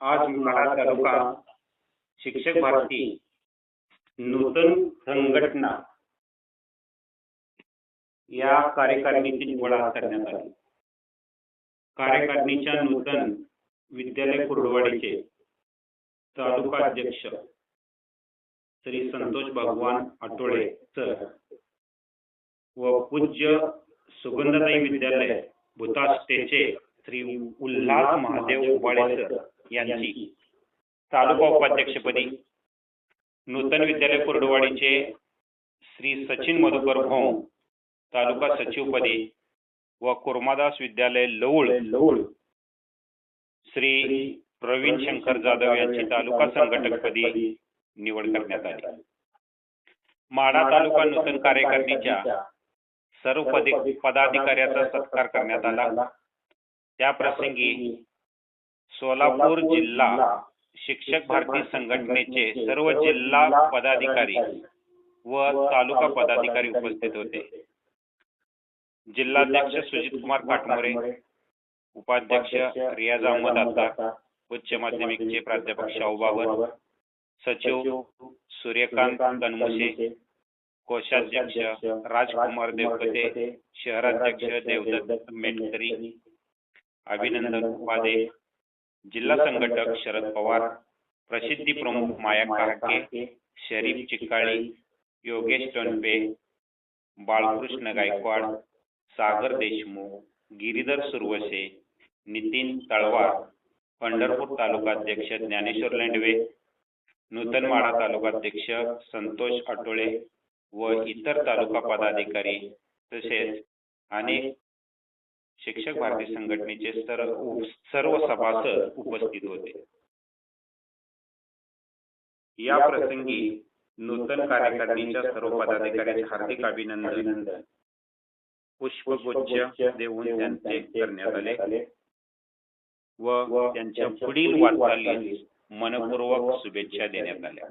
आज माढा तालुका शिक्षक भारती नूतन संघटना. या कार्यकारिणीची निवड करण्यात आली. कार्यकारिणीच्या नूतन विद्यालय कुर्डवाडीचे तालुका अध्यक्ष श्री संतोष भगवान आठोळे सर व पूज्य सुगंधताई विद्यालय भूताष्टेचे श्री उल्हास महादेव उबाळे सर. यांची. तालुका उपाध्यक्षपदी नूतन विद्यालय कुर्डवाडीचे श्री सचिन मधुकर भोम तालुका सचिवपदी व कुर्मादास विद्यालय लवळ लवळ. श्री प्रवीण शंकर जाधव यांची तालुका संघटकपदी निवड करण्यात आली. माढा तालुका नूतन कार्यकारिणीच्या सर्व पदे पदाधिकाऱ्याचा सत्कार करण्यात आला. त्या प्रसंगी सोलापूर जिल्हा शिक्षक भारती संघटनेचे सर्व जिल्हा पदाधिकारी व तालुका पदाधिकारी उपस्थित होते. जिल्हाध्यक्ष सुजित कुमार काटमोरे उपाध्यक्ष रियाज अहमद अत्तार उच्च माध्यमिकचे प्राध्यापक शाहूबाबर सचिव सूर्यकांत कनमुसे कोषाध्यक्ष राजकुमार देवकते शहराध्यक्ष देवदत्त मेटकरी अभिनंदन उपाध्ये जिल्हा संघटक शरद पवार प्रसिद्धी प्रमुख माया कारके शरीफ चिकाळी योगेश टोनपे बाळकृष्ण गायकवाड सागर देशमुख गिरीधर सुरवसे नितीन तळवार पंढरपूर तालुकाध्यक्ष ज्ञानेश्वर लेंडवे नूतन माढा तालुकाध्यक्ष संतोष आटोळे व इतर तालुका पदाधिकारी तसेच अनेक शिक्षक भारती संघटनेचे सर्व सर्व सभासद उपस्थित होते. या प्रसंगी नूतन कार्यकारिणीच्या सर्व पदाधिकाऱ्यांचे हार्दिक अभिनंदन. पुष्पगुच्छ देऊन त्यांचे करण्यात आले. व त्यांच्या पुढील वाटचालीस मनपूर्वक शुभेच्छा देण्यात आल्या.